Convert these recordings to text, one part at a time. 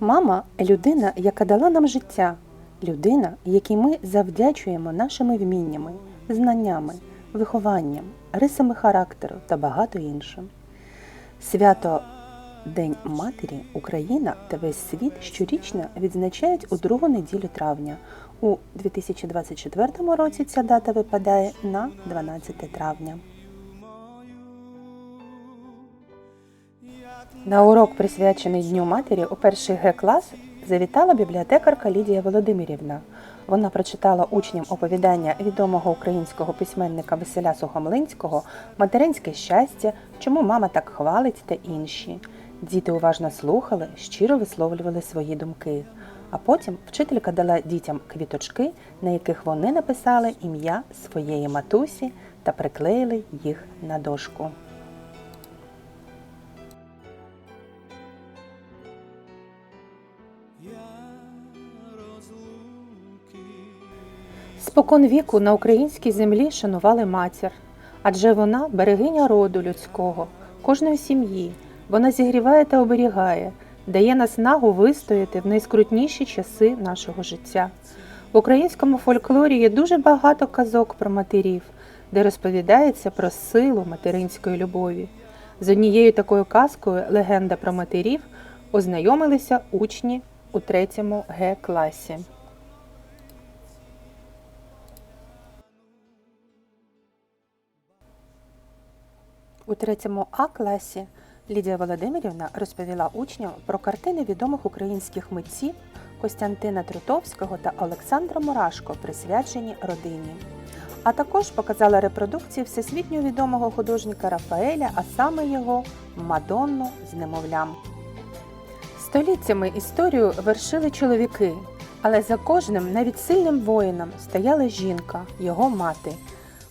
Мама людина, яка дала нам життя, людина, якій ми завдячуємо нашими вміннями, знаннями, вихованням, рисами характеру та багато іншим. Свято День Матері Україна та весь світ щорічно відзначають у другу неділю травня. У 2024 році ця дата випадає на 12 травня. На урок, присвячений Дню матері, у перший Г клас завітала бібліотекарка Лідія Володимирівна. Вона прочитала учням оповідання відомого українського письменника Василя Сухомлинського Материнське щастя, чому мама так хвалить та інші. Діти уважно слухали, щиро висловлювали свої думки. А потім вчителька дала дітям квіточки, на яких вони написали ім'я своєї матусі та приклеїли їх на дошку. Спокон віку на українській землі шанували матір, адже вона берегиня роду людського, кожної сім'ї. Вона зігріває та оберігає, дає наснагу вистояти в найскрутніші часи нашого життя. В українському фольклорі є дуже багато казок про матерів, де розповідається про силу материнської любові. З однією такою казкою легенда про матерів ознайомилися учні у третьому Г класі. У третьому А класі Лідія Володимирівна розповіла учням про картини відомих українських митців Костянтина Трутовського та Олександра Мурашко, присвячені родині. А також показала репродукції всесвітньо відомого художника Рафаеля, а саме його Мадонну з немовлям. Століттями історію вершили чоловіки, але за кожним, навіть сильним воїном, стояла жінка, його мати.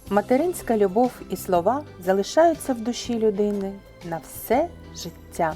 Материнська любов і слова залишаються в душі людини на все життя.